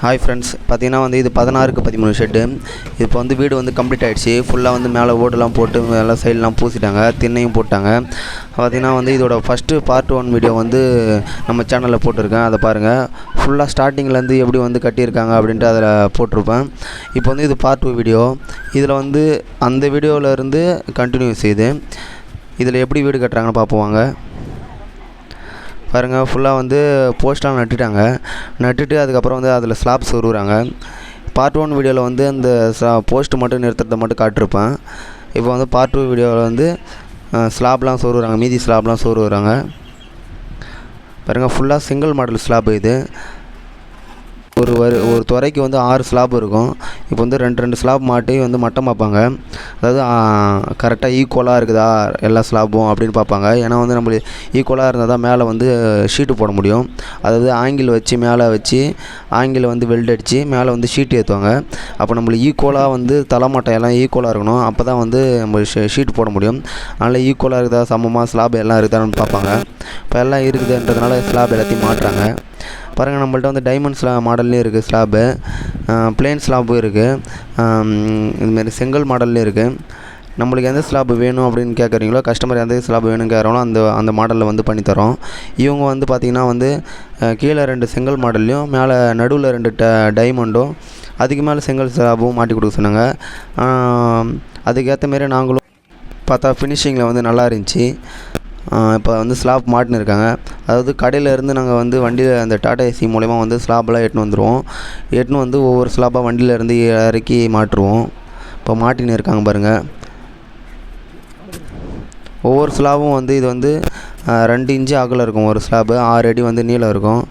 Hi friends பார்த்தீங்கன்னா வந்து இது பதினாறுக்கு பதிமூணு ஷெட்டு இப்போ வந்து வீடு வந்து கம்ப்ளீட் ஆகிடுச்சு ஃபுல்லாக வந்து மேலே ஓடெல்லாம் போட்டு மேலே சைட்லாம் பூசிட்டாங்க. திண்ணையும் போட்டாங்க. பார்த்தீங்கன்னா வந்து இதோட ஃபஸ்ட்டு பார்ட் ஒன் வீடியோ வந்து நம்ம சேனலில் போட்டிருக்கேன். அதை பாருங்கள் ஃபுல்லாக ஸ்டார்டிங்லேருந்து எப்படி வந்து கட்டியிருக்காங்க அப்படின்ட்டு அதில் போட்டிருப்பேன். இப்போ வந்து இது பார்ட் டூ வீடியோ இதில் வந்து அந்த வீடியோவில் இருந்து கண்டினியூ செய்யுது இதில் எப்படி வீடு கட்டுறாங்கன்னு பார்ப்போம் வாங்க. பாருங்கள் ஃபுல்லாக வந்து போஸ்ட்லாம் நட்டுட்டாங்க. நட்டுட்டு அதுக்கப்புறம் வந்து அதில் ஸ்லாப்ஸ் உருவுறாங்க. பார்ட் ஒன் வீடியோவில் வந்து அந்த போஸ்ட் மட்டும் நிறுத்துறதை மட்டும் காட்டிருப்பேன். இப்போ வந்து பார்ட் டூ வீடியோவில் வந்து ஸ்லாப்லாம் சோறுறாங்க. மீதி ஸ்லாப்லாம் சோறுறாங்க பாருங்கள் ஃபுல்லாக சிங்கிள் மாடல் ஸ்லாப் இது. ஒரு வரு ஒரு துறைக்கு வந்து ஆறு ஸ்லாப் இருக்கும். இப்போ வந்து ரெண்டு ரெண்டு ஸ்லாப் மாட்டி வந்து மட்டம் பார்ப்பாங்க அதாவது கரெக்டாக ஈக்குவலாக இருக்குதா எல்லா ஸ்லாப்பும் அப்படின்னு பார்ப்பாங்க ஏன்னா வந்து நம்மளுக்கு ஈக்குவலாக இருந்தால் தான் மேலே வந்து ஷீட்டு போட முடியும். அதாவது ஆங்கிள் வச்சு மேலே வச்சு ஆங்கிள் வந்து வெல்ட் அடித்து மேலே வந்து ஷீட் ஏற்றுவாங்க அப்போ நம்மளுக்கு ஈக்குவலாக வந்து தலைமட்டம் எல்லாம் ஈக்குவலாக இருக்கணும். அப்போ தான் வந்து நம்ம ஷீட் போட முடியும். அதனால் ஈக்குவலாக இருக்குதா சமமாக ஸ்லாப் எல்லாம் இருக்குதான்னு பார்ப்பாங்க இப்போ எல்லாம் இருக்குதுன்றதுனால ஸ்லாப் எல்லாத்தையும் மாட்டுறாங்க. பாருங்கள் நம்மள்ட்ட வந்து டைமண்ட் ஸ்லா மாடல்லையும் இருக்குது ஸ்லாபு பிளேன் ஸ்லாபும் இருக்குது இதுமாரி செங்கல் மாடல்லையும் இருக்குது நம்மளுக்கு எந்த ஸ்லாப் வேணும் அப்படின்னு கேட்குறீங்களோ கஸ்டமர் எந்த ஸ்லாப் வேணும் கேட்குறாங்களோ அந்த அந்த மாடலில் வந்து பண்ணித்தரோம் இவங்க வந்து பார்த்திங்கன்னா வந்து கீழே ரெண்டு செங்கல் மாடல்லையும் மேலே நடுவில் ரெண்டு ட டைமண்டும் அதுக்கு மேலே செங்கல் ஸ்லாபும் மாட்டி கொடுக்க சொன்னாங்க. அதுக்கேற்ற மாரி நாங்களும் பார்த்தா ஃபினிஷிங்கில் வந்து நல்லா இருந்துச்சு. இப்போ வந்து ஸ்லாப் மாட்டின்னு இருக்காங்க. அதாவது கடையிலேருந்து நாங்கள் வந்து வண்டியில் அந்த டாடா ஏசி மூலயமா வந்து ஸ்லாப்லாம் எட்டுன்னு வந்துடுவோம் எட்டுன்னு வந்து ஒவ்வொரு ஸ்லாப்பாக வண்டியிலேருந்து இறக்கி மாட்டுருவோம் இப்போ மாட்டின்னு இருக்காங்க பாருங்கள் ஒவ்வொரு ஸ்லாபும் வந்து இது வந்து ரெண்டு இன்ச்சு அகலம் இருக்கும். ஒரு ஸ்லாபு ஆறு அடி வந்து நீளம் இருக்கும்.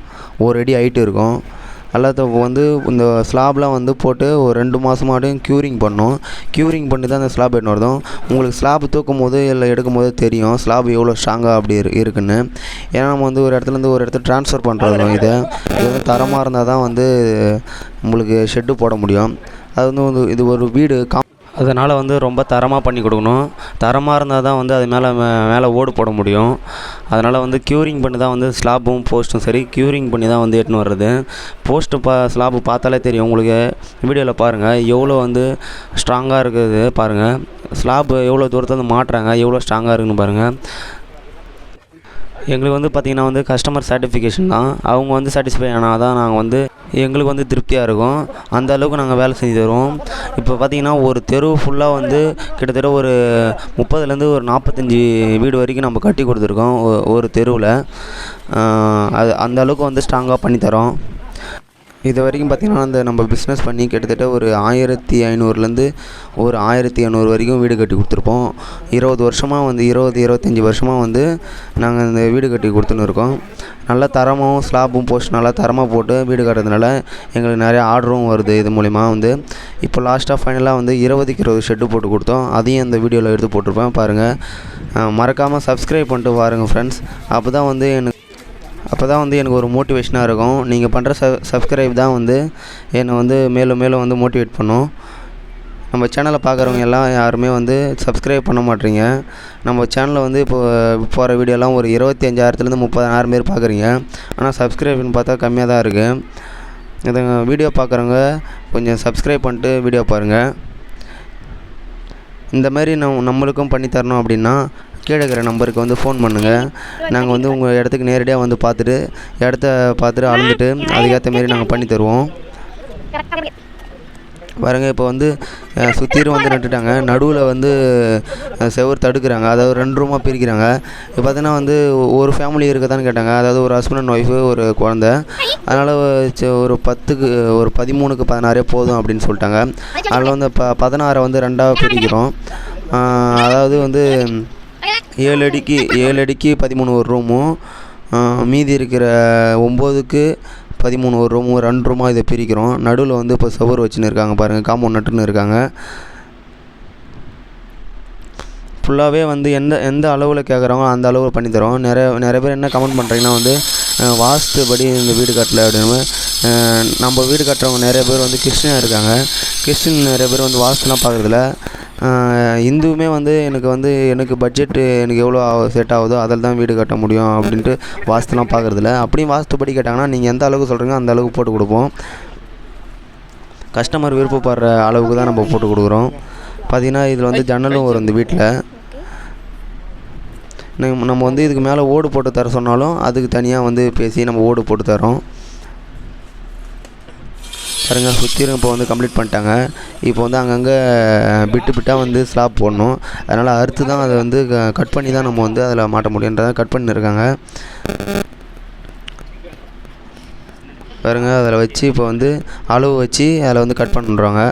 ஒரு அடி ஹைட்டு இருக்கும். எல்லாத்தையும் வந்து இந்த ஸ்லாப்லாம் வந்து போட்டு ஒரு ரெண்டு மாதமாட்டும் க்யூரிங் பண்ணோம். க்யூரிங் பண்ணி தான் அந்த ஸ்லாப் எடுத்து வரதும். உங்களுக்கு ஸ்லாப் தூக்கும் போது இல்லை எடுக்கும் போது தெரியும் ஸ்லாப் எவ்வளோ ஸ்ட்ராங்காக அப்படி இருக்குன்னு. ஏன்னா நம்ம வந்து ஒரு இடத்துலேருந்து ஒரு இடத்துல ட்ரான்ஸ்ஃபர் பண்ணுறோம் இதை. இது வந்து தரமாக இருந்தால் தான் வந்து உங்களுக்கு ஷெட்டு போட முடியும். அது வந்து இது ஒரு வீடு அதனால் வந்து ரொம்ப தரமாக பண்ணி கொடுக்கணும். தரமாக இருந்தால் தான் வந்து அது மேலே மேலே ஓடு போட முடியும். அதனால் வந்து க்யூரிங் பண்ணி தான் வந்து ஸ்லாப்பும் போஸ்ட்டும் சரி க்யூரிங் பண்ணி தான் வந்து எட்டுன்னு வர்றது. போஸ்ட்டு பா ஸ்லாப்பு பார்த்தாலே தெரியும் உங்களுக்கு. வீடியோவில் பாருங்கள் எவ்வளோ வந்து ஸ்ட்ராங்காக இருக்குது பாருங்கள் ஸ்லாப்பு எவ்வளோ தூரத்தை வந்து மாட்டுறாங்க எவ்வளோ ஸ்ட்ராங்காக இருக்குதுன்னு பாருங்கள் எங்களுக்கு வந்து பார்த்திங்கன்னா வந்து கஸ்டமர் சாட்டிஃபிகேஷன் தான். அவங்க வந்து சாட்டிஸ்ஃபை ஆனால் தான் நாங்கள் வந்து எங்களுக்கு வந்து திருப்தியாக இருக்கும். அந்த அளவுக்கு நாங்கள் வேலை செஞ்சு தருவோம். இப்போ பார்த்திங்கன்னா ஒரு தெரு ஃபுல்லாக வந்து கிட்டத்தட்ட ஒரு முப்பதுலேருந்து ஒரு நாற்பத்தஞ்சி வீடு வரைக்கும் நம்ம கட்டி கொடுத்துருக்கோம் ஒரு தெருவில். அது அந்த அளவுக்கு வந்து ஸ்ட்ராங்காக பண்ணித்தரோம் இது வரைக்கும் பார்த்திங்கன்னா அந்த நம்ம பிஸ்னஸ் பண்ணி கிட்டத்தட்ட ஒரு ஆயிரத்தி ஐநூறுலேருந்து ஒரு ஆயிரத்தி ஐநூறு வரைக்கும் வீடு கட்டி கொடுத்துருப்போம். இருபது வருஷமாக வந்து இருபது இருபத்தஞ்சி வருஷமாக வந்து நாங்கள் இந்த வீடு கட்டி கொடுத்துன்னு இருக்கோம். நல்லா தரமும் ஸ்லாப்பும் போஸ்ட் நல்லா தரமாக போட்டு வீடு கட்டுறதுனால எங்களுக்கு நிறைய ஆர்டரும் வருது இது மூலிமா வந்து. இப்போ லாஸ்ட்டாக ஃபைனலாக வந்து இருபதுக்கு இருபது ஷெட்டு போட்டு கொடுத்தோம். அதையும் அந்த வீடியோவில் எடுத்து போட்டிருப்பேன். பாருங்கள் மறக்காமல் சப்ஸ்கிரைப் பண்ணிட்டு பாருங்கள் ஃப்ரெண்ட்ஸ் அப்போ தான் வந்து எனக்கு அப்போ தான் வந்து எனக்கு ஒரு மோட்டிவேஷனாக இருக்கும். நீங்கள் பண்ணுற ச சப்ஸ்கிரைப் தான் வந்து என்னை வந்து மேலும் மேலும் வந்து மோட்டிவேட் பண்ணும். நம்ம சேனலை பார்க்குறவங்க எல்லாம் யாருமே வந்து சப்ஸ்கிரைப் பண்ண மாட்டீங்க. நம்ம சேனலில் வந்து இப்போ போகிற வீடியோலாம் ஒரு இருபத்தி அஞ்சாயிரத்துலேருந்து முப்பதாயிரம் பேர் பார்க்குறீங்க ஆனால் சப்ஸ்கிரைப்னு பார்த்தா கம்மியாக தான் இருக்குது இதை வீடியோ பார்க்குறவங்க கொஞ்சம் சப்ஸ்கிரைப் பண்ணிட்டு வீடியோ பாருங்கள் இந்த மாதிரி நம் நம்மளுக்கும் பண்ணி தரணும் அப்படின்னா கீழே இருக்கிற நம்பருக்கு வந்து ஃபோன் பண்ணுங்கள் நாங்கள் வந்து உங்கள் இடத்துக்கு நேரடியாக வந்து பார்த்துட்டு இடத்த பார்த்துட்டு அளந்துட்டு அதுக்கேற்ற மாரி நாங்கள் பண்ணி தருவோம். பாருங்கள் இப்போ வந்து சுற்றிலும் வந்து நட்டுட்டாங்க நடுவில் வந்து செவர் தடுக்கிறாங்க. அதாவது ரெண்டு ரூமாக பிரிக்கிறாங்க. இப்போ பார்த்தீங்கன்னா வந்து ஒரு ஃபேமிலி இருக்கதான்னு கேட்டாங்க. அதாவது ஒரு ஹஸ்பண்ட் அண்ட் ஒய்ஃபு ஒரு குழந்த. அதனால் ஒரு பத்துக்கு ஒரு பதிமூணுக்கு பதினாறே போதும் அப்படின்னு சொல்லிட்டாங்க. அதில் வந்து ப பதினாறை வந்து ரெண்டாக பிரிக்கிறோம். அதாவது வந்து ஏழு அடிக்கு ஏழு அடிக்கு பதிமூணு ஒரு ரூமும் மீதி இருக்கிற ஒம்போதுக்கு பதிமூணு ஒரு ரூமு ரெண்டு ரூமாக இதை பிரிக்கிறோம். நடுவில் வந்து இப்போ சுவர் வச்சுன்னு இருக்காங்க பாருங்கள் காம்பவுண்ட் நட்டுன்னு இருக்காங்க. ஃபுல்லாகவே வந்து எந்த எந்த அளவில் கேட்குறாங்களோ அந்த அளவில் பண்ணித்தரோம் நிறைய நிறைய பேர் என்ன கமெண்ட் பண்ணுறீங்கன்னா வந்து வாஸ்து படி இந்த வீடு கட்டலை அப்படின்னு. நம்ம வீடு கட்டுறவங்க நிறைய பேர் வந்து கிறிஸ்டினாக இருக்காங்க. கிறிஸ்டின் நிறைய பேர் வந்து வாஸ்துலாம் பார்க்குறதில்ல. இந்துவுமே வந்து எனக்கு வந்து எனக்கு பட்ஜெட்டு எனக்கு எவ்வளோ செட் ஆகுதோ அதில் தான் வீடு கட்ட முடியும் அப்படின்ட்டு வாஸ்துலாம் பார்க்குறதில்ல. அப்படியும் வாஸ்துப்படி கேட்டாங்கன்னா நீங்கள் எந்த அளவுக்கு சொல்கிறீங்க அந்த அளவுக்கு போட்டு கொடுப்போம். கஸ்டமர் விருப்பப்படுற அளவுக்கு தான் நம்ம போட்டு கொடுக்குறோம். பார்த்திங்கன்னா இதில் வந்து ஜன்னலும் வரும் இந்த வீட்டில். நம்ம நம்ம வந்து இதுக்கு மேலே ஓடு போட்டு தர சொன்னாலும் அதுக்கு தனியாக வந்து பேசி நம்ம ஓடு போட்டு தரோம் பாருங்க சுற்றிலும் இப்போ வந்து கம்ப்ளீட் பண்ணிட்டாங்க. இப்போ வந்து அங்கங்கே பிட்டு பிட்டாக வந்து ஸ்லாப் போடணும். அதனால் அறுத்து தான் அதை வந்து கட் பண்ணி தான் நம்ம வந்து அதில் மாட்ட முடியுன்றதை கட் பண்ணியிருக்காங்க பாருங்க அதில் வச்சு இப்போ வந்து அளவு வச்சு அதில் வந்து கட் பண்ணுறாங்க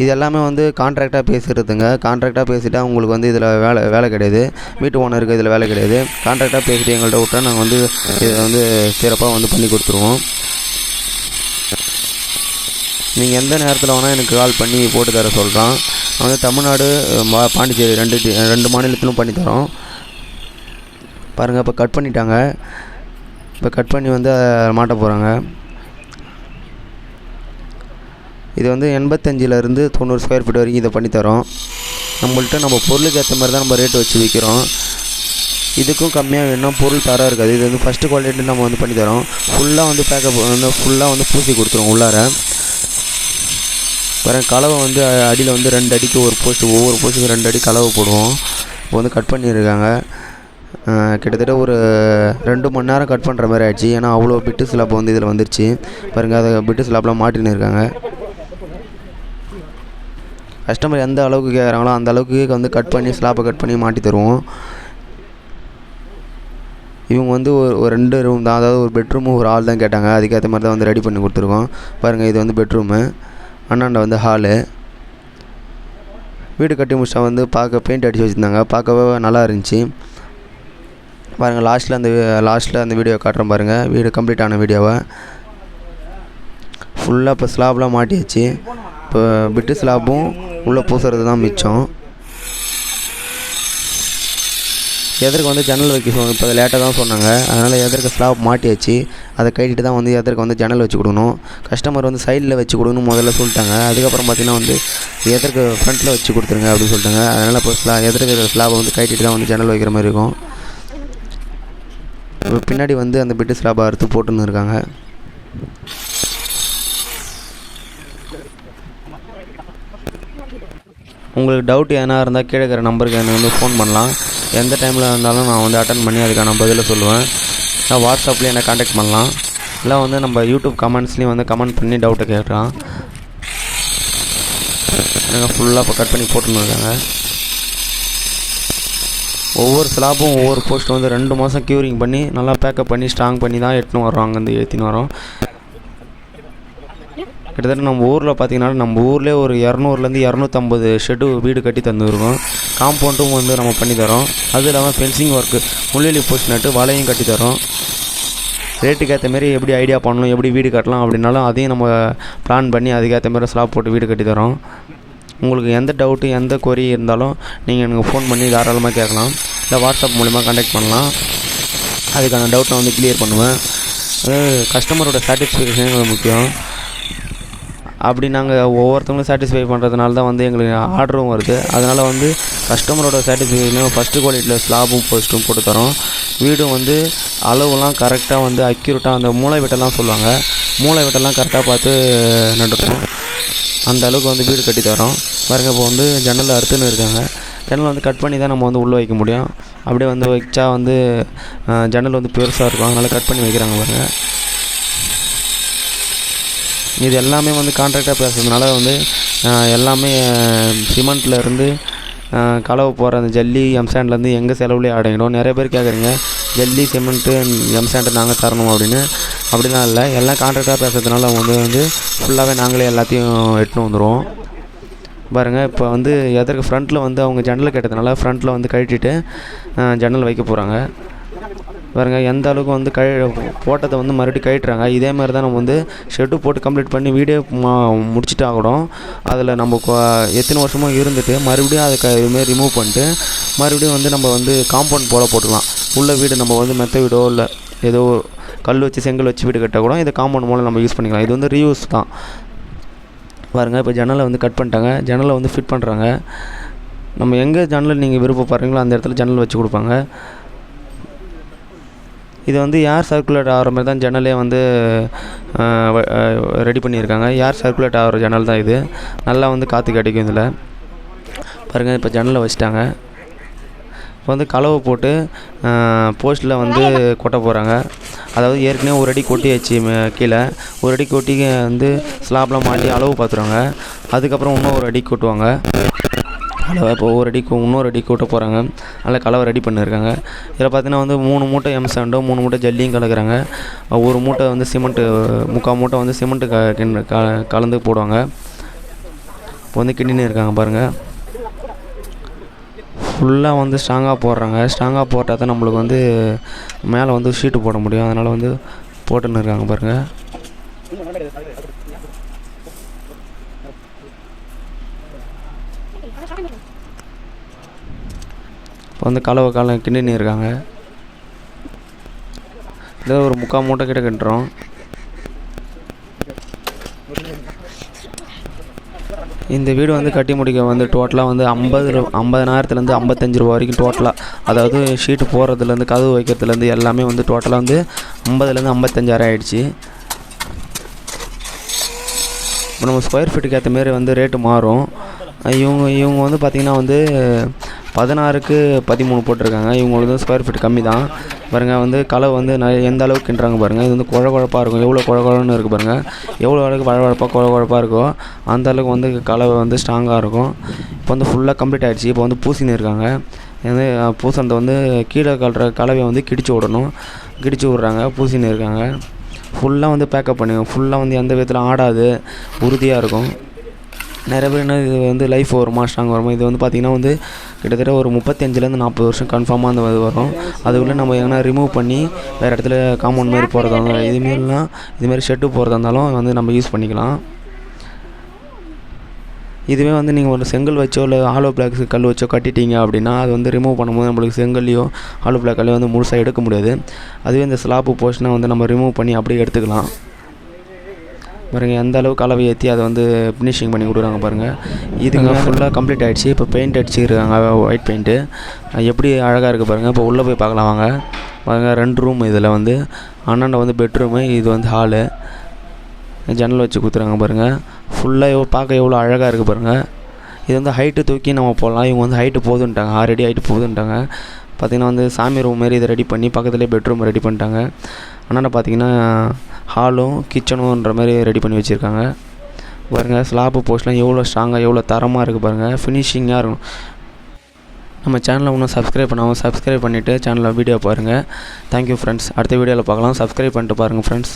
இது எல்லாமே வந்து கான்ட்ராக்டாக பேசுகிறதுங்க கான்ட்ராக்டாக பேசிட்டா உங்களுக்கு வந்து இதில் வேலை வேலை கிடையாது. வீட்டு ஓனருக்கு இதில் வேலை கிடையாது. கான்ட்ராக்டாக பேசிட்டு எங்கள்கிட்ட விட்டா நாங்கள் வந்து இதை வந்து சிறப்பாக வந்து பண்ணி கொடுத்துருவோம். நீங்கள் எந்த நேரத்தில் வேணால் எனக்கு கால் பண்ணி போட்டு தர சொல்கிறான் வந்து தமிழ்நாடு மா பாண்டிச்சேரி ரெண்டு ரெண்டு மாநிலத்திலும் பண்ணி தரோம். பாருங்கள் இப்போ கட் பண்ணிட்டாங்க. இப்போ கட் பண்ணி வந்து மாட்ட போகிறாங்க இது வந்து எண்பத்தஞ்சிலேருந்து தொண்ணூறு ஸ்கொயர் ஃபீட் வரைக்கும் இதை பண்ணித்தரோம் நம்மள்ட்ட நம்ம பொருளுக்கு ஏற்ற மாதிரி தான் நம்ம ரேட் வச்சு விற்கிறோம் இதுக்கும் கம்மியாக வேணும்னா பொருள் தரம் இருக்காது. இது வந்து ஃபஸ்ட்டு குவாலிட்டி நம்ம வந்து பண்ணித்தரோம் ஃபுல்லாக வந்து பேக்கப் வந்து ஃபுல்லாக வந்து பூசி கொடுத்துருவோம் உள்ளார. அப்புறம் கலவை வந்து அடியில் வந்து ரெண்டு அடிக்கு ஒரு போஸ்ட் ஒவ்வொரு போஸ்ட்டுக்கு ரெண்டு அடி கலவை போடுவோம். இப்போ வந்து கட் பண்ணியிருக்காங்க. கிட்டத்தட்ட ஒரு ரெண்டு மணி நேரம் கட் பண்ணுற மாதிரி ஆயிடுச்சு. ஏன்னா அவ்வளோ பிட்டு ஸ்லாப் வந்து இதில் வந்துருச்சு. பாருங்கள் அதை பிட்டு ஸ்லாப்லாம் மாட்டின்னு இருக்காங்க கஸ்டமர் எந்த அளவுக்கு கேட்குறாங்களோ அந்த அளவுக்கு வந்து கட் பண்ணி ஸ்லாப்பை கட் பண்ணி மாட்டி தருவோம். இவங்க வந்து ஒரு ஒரு ரெண்டு ரூம் தான். அதாவது ஒரு பெட்ரூமு ஒரு ஆள் தான் கேட்டாங்க. அதுக்கேற்ற மாதிரி தான் வந்து ரெடி பண்ணி கொடுத்துருக்கோம். பாருங்கள் இது வந்து பெட்ரூமு அண்ணாண்ட வந்து ஹாலு வீடு கட்டி முடிச்சா வந்து பார்க்க பெயிண்ட் அடித்து வச்சுருந்தாங்க. பார்க்கவே நல்லா இருந்துச்சு. பாருங்கள் லாஸ்ட்டில் அந்த லாஸ்ட்டில் அந்த வீடியோ காட்டுறேன் பாருங்கள் வீடு கம்ப்ளீட் ஆன வீடியோவை ஃபுல்லாக இப்போ ஸ்லாப்லாம் மாட்டியாச்சு. இப்போ பிட்டு ஸ்லாப்பும் உள்ளே பூசுறது தான் மிச்சம். எதற்கு வந்து ஜன்னல் வைக்க சொன்னாங்க இப்போ லேட்டாக தான் சொன்னாங்க. அதனால் எதற்கு ஸ்லாப் மாட்டியாச்சு. அதை கட்டிட்டு தான் வந்து எதற்கு வந்து ஜன்னல் வச்சு கொடுக்கணும். கஸ்டமர் வந்து சைடில் வச்சு கொடுக்கணும் முதல்ல சொல்லிட்டாங்க. அதுக்கப்புறம் பார்த்திங்கன்னா வந்து எதற்கு ஃப்ரண்ட்டில் வச்சு கொடுத்துருங்க அப்படின்னு சொல்லிட்டாங்க. அதனால் இப்போ ஸ்லா எதற்கு ஸ்லாபை வந்து கட்டிட்டு தான் வந்து ஜன்னல் வைக்கிற மாதிரி இருக்கும். இப்போ பின்னாடி வந்து அந்த பிட்டு ஸ்லாபை அறுத்து போட்டுன்னு இருக்காங்க. உங்களுக்கு டவுட் எதனா இருந்தால் கீழே இருக்கிற நம்பருக்கு எனக்கு வந்து ஃபோன் பண்ணலாம். எந்த டைமில் இருந்தாலும் நான் வந்து அட்டன் பண்ணி அதுக்கான பதிலை சொல்லுவேன். நான் வாட்ஸ்அப்லேயே என்னை காண்டாக்ட் பண்ணலாம். இல்லை வந்து நம்ம யூடியூப் கமெண்ட்ஸ்லேயும் வந்து கமெண்ட் பண்ணி டவுட்டை கேட்கலாம் எனக்கு ஃபுல்லாக இப்போ கட் பண்ணி போட்டுன்னு இருக்காங்க ஒவ்வொரு ஸ்லாப்பும் ஒவ்வொரு போஸ்ட்டும் வந்து ரெண்டு மாதம் க்யூரிங் பண்ணி நல்லா பேக்கப் பண்ணி ஸ்ட்ராங் பண்ணி தான் எட்டுன்னு வரோம் அங்கேருந்து ஏற்றின்னு வரோம் கிட்டத்தட்ட நம்ம ஊரில் பார்த்தீங்கன்னா நம்ம ஊர்லேயே ஒரு இரநூறுலேருந்து இரநூத்தம்பது ஷெட்டு வீடு கட்டி தந்துருக்கோம். காம்பவுண்டும் வந்து நம்ம பண்ணி தரோம். அது இல்லாமல் ஃபென்சிங் ஒர்க்கு முள்ளெலி போஸ்ட் நட்டு வலையும் கட்டி தரோம். ரேட்டுக்கு ஏற்ற மாரி எப்படி ஐடியா பண்ணணும் எப்படி வீடு கட்டலாம் அப்படின்னாலும் அதையும் நம்ம பிளான் பண்ணி அதுக்கேற்ற மாதிரி ஸ்லாப் போட்டு வீடு கட்டி தரோம். உங்களுக்கு எந்த டவுட்டு எந்த கொரி இருந்தாலும் நீங்கள் எனக்கு ஃபோன் பண்ணி தாராளமாக கேட்கலாம். இல்லை வாட்ஸ்அப் மூலிமா கான்டாக்ட் பண்ணலாம். அதுக்கான டவுட்டை வந்து கிளியர் பண்ணுவேன். கஸ்டமரோட சாட்டிஸ்ஃபேக்ஷன் முக்கியம். அப்படி நாங்கள் ஒவ்வொருத்தவங்களும் சாட்டிஸ்ஃபை பண்ணுறதுனால தான் வந்து எங்களுக்கு ஆர்டரும் வருது. அதனால் வந்து கஸ்டமரோட சாட்டிஸ்ஃபேக்ஷனும் ஃபஸ்ட்டு குவாலிட்டியில் ஸ்லாபும் போஸ்ட்டும் போட்டு தரோம். வீடும் வந்து அளவுலாம் கரெக்டாக வந்து அக்யூரேட்டாக அந்த மூளை வெட்டெல்லாம் சொல்லுவாங்க. மூளை வெட்டெல்லாம் கரெக்டாக பார்த்து நடக்கும் அந்த அளவுக்கு வந்து வீடு கட்டி தரோம். பாருங்க இப்போ வந்து ஜன்னல் அறுத்துன்னு இருக்காங்க. ஜன்னல் வந்து கட் பண்ணி தான் நம்ம வந்து உள்ளே வைக்க முடியும். அப்படியே வந்து வச்சா வந்து ஜன்னல் வந்து பெருசாக இருக்கும். அதனால் கட் பண்ணி வைக்கிறாங்க பாருங்கள் இது எல்லாமே வந்து கான்ட்ராக்டாக பேசுகிறதுனால வந்து எல்லாமே சிமெண்ட்லேருந்து கலவை போகிற அந்த ஜல்லி எம்சாண்ட்லேருந்து எங்கள் செலவுலேயே அடங்கிடும் நிறைய பேர் கேட்குறீங்க ஜல்லி சிமெண்ட்டு எம்சாண்ட்டு நாங்கள் தரணும் அப்படின்னு. அப்படிலாம் இல்லை. எல்லாம் கான்ட்ராக்டாக பேசுகிறதுனால வந்து வந்து ஃபுல்லாகவே நாங்களே எல்லாத்தையும் எட்டுன்னு வந்துடுவோம் பாருங்கள் இப்போ வந்து எதற்கு ஃப்ரண்ட்டில் வந்து அவங்க ஜன்னல் கேட்டதுனால ஃப்ரண்ட்டில் வந்து கழட்டிட்டு ஜன்னல் வைக்க போகிறாங்க பாருங்கள் எந்த அளவுக்கு வந்து கழ போட்டதை வந்து மறுபடியும் கழட்டுறாங்க. இதே மாதிரி தான் நம்ம வந்து ஷெட்டு போட்டு கம்ப்ளீட் பண்ணி வீடியோ முடிச்சுட்டு ஆகணும் அதில் நம்ம எத்தனை வருஷமோ இருந்துட்டு மறுபடியும் அதை க இதுமாரி ரிமூவ் பண்ணிட்டு மறுபடியும் வந்து நம்ம வந்து காம்பவுண்ட் போல போட்டுக்கலாம். உள்ள வீடு நம்ம வந்து மெத்த வீடோ இல்லை ஏதோ கல் வச்சு செங்கல் வச்சு வீடு கட்ட கூட இதை காம்பவுண்ட் மூலம் நம்ம யூஸ் பண்ணிக்கலாம். இது வந்து ரீயூஸ் தான். பாருங்கள் இப்போ ஜன்னலை வந்து கட் பண்ணிட்டாங்க. ஜன்னலை வந்து ஃபிட் பண்ணுறாங்க நம்ம எங்கே ஜன்னல் நீங்கள் விருப்பப்படுறீங்களோ அந்த இடத்துல ஜன்னல் வச்சு கொடுப்பாங்க. இது வந்து ஏர் சர்க்குலேட் ஆகிற மாதிரி தான் ஜன்னலே வந்து ரெடி பண்ணியிருக்காங்க. ஏர் சர்க்குலேட் ஆகிற ஜன்னல் தான் இது? நல்லா வந்து காற்று கிடைக்கும் இதில். பாருங்கள் இப்போ ஜன்னலை வச்சுட்டாங்க. இப்போ வந்து கலவை போட்டு போஸ்ட்டில் வந்து கொட்ட போகிறாங்க அதாவது ஏற்கனவே ஒரு அடி கொட்டியாச்சு கீழே. ஒரு அடி கொட்டி வந்து ஸ்லாப்லாம் மாட்டி அளவு பார்த்துருவாங்க. அதுக்கப்புறம் இன்னும் ஒரு அடி கொட்டுவாங்க. கலவை இப்போ ஒரு அடி இன்னொரு அடி கூட்ட போகிறாங்க நல்ல கலவை ரெடி பண்ணியிருக்காங்க இதில் பார்த்தீங்கன்னா வந்து மூணு மூட்டை எம் சாண்டும் மூணு மூட்டை ஜல்லியும் கலக்குறாங்க. ஒரு மூட்டை வந்து சிமெண்ட்டு முக்கால் மூட்டை வந்து சிமெண்ட்டு க கிண் க கலந்து போடுவாங்க. இப்போ வந்து கிண்டின்னு இருக்காங்க பாருங்கள் ஃபுல்லாக வந்து ஸ்ட்ராங்காக போடுறாங்க. ஸ்ட்ராங்காக போட்டால் தான் நம்மளுக்கு வந்து மேலே வந்து ஷீட்டு போட முடியும். அதனால் வந்து போட்டுன்னு இருக்காங்க பாருங்கள் இப்போ வந்து கலவை காலம் கிண்டின்னு இருக்காங்க. இதோ ஒரு முக்கால் மூட்டை கிட்ட கிண்டுறோம். இந்த வீடு வந்து கட்டி முடிக்க வந்து டோட்டலாக வந்து ஐம்பது ஐம்பதனாயிரத்துலேருந்து ஐம்பத்தஞ்சு ரூபா வரைக்கும் டோட்டலாக அதாவது ஷீட்டு போடுறதுலேருந்து கதவு வைக்கிறதுலேருந்து எல்லாமே வந்து டோட்டலாக வந்து ஐம்பதுலேருந்து ஐம்பத்தஞ்சாயிரம் ஆகிடுச்சு இப்போ நம்ம ஸ்கொயர் ஃபீட்டுக்கு ஏற்ற மாரி வந்து ரேட்டு மாறும். இவங்க இவங்க வந்து பார்த்திங்கன்னா வந்து பதினாறுக்கு பதிமூணு போட்டிருக்காங்க. இவங்களுக்கு ஸ்கொயர் ஃபீட் கம்மி தான் பாருங்கள் வந்து கலவை வந்து நிறைய எந்த அளவுக்கு கிண்டுறாங்க பாருங்கள் இது வந்து குழ குழப்பாக இருக்கும். எவ்வளோ குழ குழன்னு இருக்குது பாருங்கள் எவ்வளோ அளவுக்கு வழவழப்பாக குழ குழப்பாக இருக்கோ அந்த அளவுக்கு வந்து கலவை வந்து ஸ்ட்ராங்காக இருக்கும். இப்போ வந்து ஃபுல்லாக கம்ப்ளீட் ஆகிடுச்சு இப்போ வந்து பூசின்னு இருக்காங்க. வந்து பூசணத்தை வந்து கீழே கழுற கலவையை வந்து கிடிச்சு விடணும். கிடிச்சு விட்றாங்க. பூசின்னு இருக்காங்க. ஃபுல்லாக வந்து பேக்கப் பண்ணுங்க ஃபுல்லாக வந்து எந்த விதத்தில் ஆடாது. உறுதியாக இருக்கும். நிறைய பேர் என்ன இது வந்து லைஃப் வருமா ஸ்ட்ராங் வருமா இது வந்து பார்த்திங்கன்னா வந்து கிட்டத்தட்ட ஒரு முப்பத்தஞ்சுலேருந்து நாற்பது வருஷம் கன்ஃபார்மாக அந்த இது வரும். அதுக்குள்ளே நம்ம எங்கன்னா ரிமூவ் பண்ணி வேறு இடத்துல காம்பவுண்ட் மாதிரி போகிறதா இருந்தாலும் இதுமாரிலாம் இதுமாரி ஷெட்டு போகிறதா இருந்தாலும் வந்து நம்ம யூஸ் பண்ணிக்கலாம். இதுவே வந்து நீங்கள் ஒரு செங்கல் வச்சோ இல்லை ஆலோ பிளாக்ஸ் கல் வச்சோ கட்டிட்டீங்க அப்படின்னா அது வந்து ரிமூவ் பண்ணும்போது நம்மளுக்கு செங்கல்லையோ ஆலோ பிளாக் கல்லையோ வந்து முழுசாக எடுக்க முடியாது. அதுவே இந்த ஸ்லாப்பு போர்ஷனை வந்து நம்ம ரிமூவ் பண்ணி அப்படியே எடுத்துக்கலாம். பாருங்கள் எந்த அளவுக்கு அளவு ஏற்றி அதை வந்து ஃபினிஷிங் பண்ணி கொடுக்குறாங்க பாருங்கள் இதுங்க ஃபுல்லாக கம்ப்ளீட் ஆகிடுச்சு இப்போ பெயிண்ட் அடிச்சிருக்காங்க ஒயிட் பெயிண்ட்டு எப்படி அழகாக இருக்குது பாருங்கள் இப்போ உள்ளே போய் பார்க்கலாம் வாங்க. பாருங்கள் ரெண்டு ரூம் இதில் வந்து. அண்ணாண்ட வந்து பெட்ரூமு இது வந்து ஹாலு ஜன்னல் வச்சு கொடுத்துறாங்க பாருங்கள் ஃபுல்லாக எவ்வளோ பார்க்க எவ்வளோ அழகாக இருக்குது பாருங்கள் இது வந்து ஹைட்டு தூக்கி நம்ம போடலாம். இவங்க வந்து ஹைட்டு போதுன்ட்டாங்க. ஆறு அடி ஹைட்டு போதுன்ட்டாங்க. பார்த்திங்கன்னா வந்து சாமி ரூம் மாரி இதை ரெடி பண்ணி பக்கத்துலேயே பெட்ரூம் ரெடி பண்ணிட்டாங்க. அண்ணாண்ட பார்த்தீங்கன்னா ஹாலும் கிச்சனுன்ற மாதிரி ரெடி பண்ணி வச்சுருக்காங்க. பாருங்கள் ஸ்லாப்பு போஸ்ட்லாம் எவ்வளோ ஸ்ட்ராங்காக எவ்வளோ தரமாக இருக்குது பாருங்கள் ஃபினிஷிங்காக இருக்கும் நம்ம சேனலை இன்னும் சப்ஸ்கிரைப் பண்ணாமல் சப்ஸ்கிரைப் பண்ணிவிட்டு சேனலில் வீடியோ பாருங்கள் தேங்க்யூ ஃப்ரெண்ட்ஸ் அடுத்த வீடியோவில் பார்க்கலாம். சப்ஸ்கிரைப் பண்ணிட்டு பாருங்கள் ஃப்ரெண்ட்ஸ்